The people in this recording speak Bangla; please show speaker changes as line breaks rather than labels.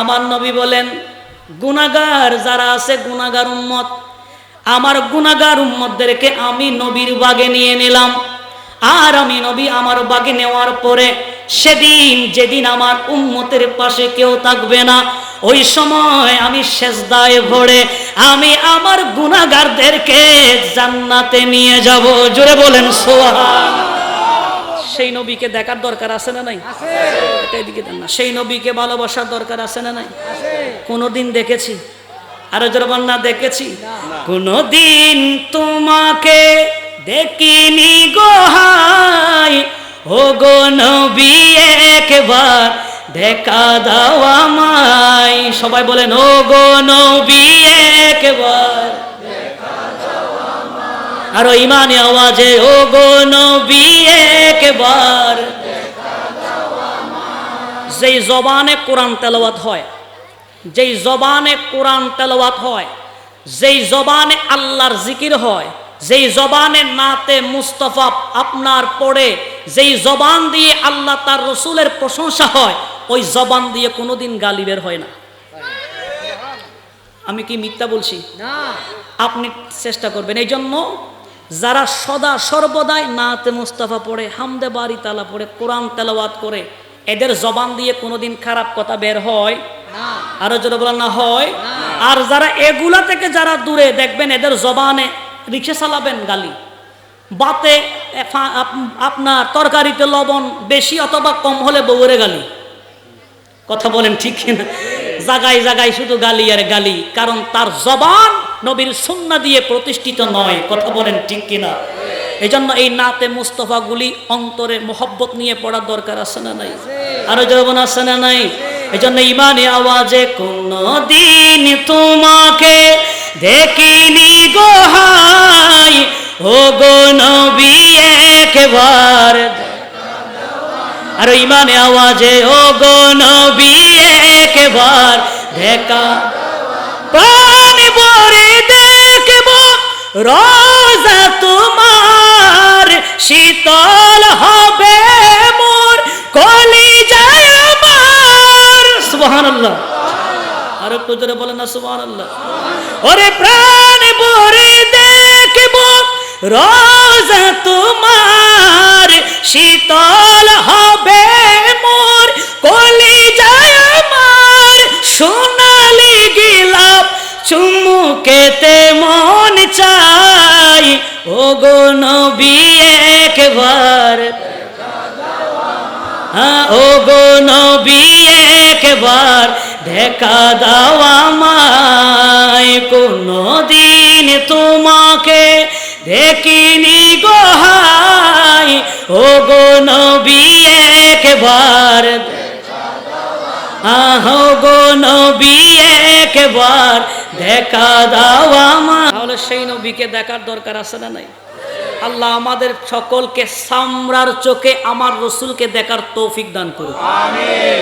আমার নবী বলেন গুনাগার যারা আছে গুনাগার উম্মত। আমার গুনাগার উম্মতদেরকে আমি নবীর বাগে নিয়ে নিলাম। আর আমি নবী আমার বাগে নেওয়ার পরে সেদিন, যেদিন আমার উম্মতের পাশে কেউ থাকবে না, ওই সময় আমি শেষদায় ভরে আমি আমার গুনাগারদেরকে জান্নাতে নিয়ে যাব। জোরে বলেন সোহান সেই নবীকে দেখার দরকার আছে না নাই? এটা এদিকে দেন না। সেই নবীকে ভালোবাসার দরকার আছে না নাই? কোনোদিন দেখেছি? আরও জোরবান না দেখেছি? কোনোদিন তোমাকে দেখিনি গোহাই ও গো নবী একবার দেখা দাও আমায়। সবাই বলেন ও গো নবী একবার আর ইমানে আওয়াজে ও গো নবী একবার। যেই জবানে কোরআন তেলাওয়াত হয় যেই জবানে কোরআন তেলাওয়াত হয় যেই জবানে আল্লাহর জিকির হয় যেই জবানে নাতে মুস্তফা আপনার পড়ে যেই জবান দিয়ে আল্লাহ তার রসুলের প্রশংসা হয় ওই জবান দিয়ে কোনোদিন গালি বের হয় না। আমি কি মিথ্যা বলছি?
না।
আপনি চেষ্টা করবেন। এই জন্য যারা সদা সর্বদাই নাতে মুস্তাফা পড়ে হামদে বাড়ি তালা পড়ে কোরআন তেলাওয়াত করে এদের জবান দিয়ে কোনোদিন খারাপ কথা বের হয়?
না।
আরও জোরে বলা না হয়? আর যারা এগুলা থেকে যারা দূরে দেখবেন এদের জবানে রিক্সা চালাবেন গালি। বাতে আপনার তরকারিতে লবণ বেশি অথবা কম হলে বউরে গালি। কথা বলেন ঠিক কিনা? জাগায় জাগায় শুধু গালি আর গালি কারণ তার জবান নবীর সুন্না দিয়ে প্রতিষ্ঠিত নয়। কথা বলেন ঠিক কিনা? এই জন্য এই নাতে মুস্তফাগুলি অন্তরে মোহব্বত নিয়ে পড়ার দরকার আছে না নাই? আরও যখন আছে না নাই? এই জন্য ইমানে আওয়াজে কোনো দিন তোমাকে দেখিনি গোহাই ও গো নবী, একবার আর ইমানে আওয়াজে ও গো নবী, একবার দেখা। রোজা তোমার শীতল হবে মোর কলি যায় আমার। সুবহানাল্লাহ। আর একটু জোরে বলেন না, সুবহানাল্লাহ। ওরে প্রাণ ভরে দেখব, রোজা তোমার শীতল হবে মোর কলি ও গো নবী একবার। হ্যাঁ, ও গো নবী একবার দেখা দাও আমায়। কোনো দিন তোমাকে দেখিনি গোহাই ও গো নবী একবার। আহো গো নবী একবার দেখা দাও আমার তাহলে সেই নবীকে দেখার দরকার আছে না নাই? আল্লাহ আমাদের সকলকে সামরার চোখে আমার রসুলকে দেখার তৌফিক দান করুন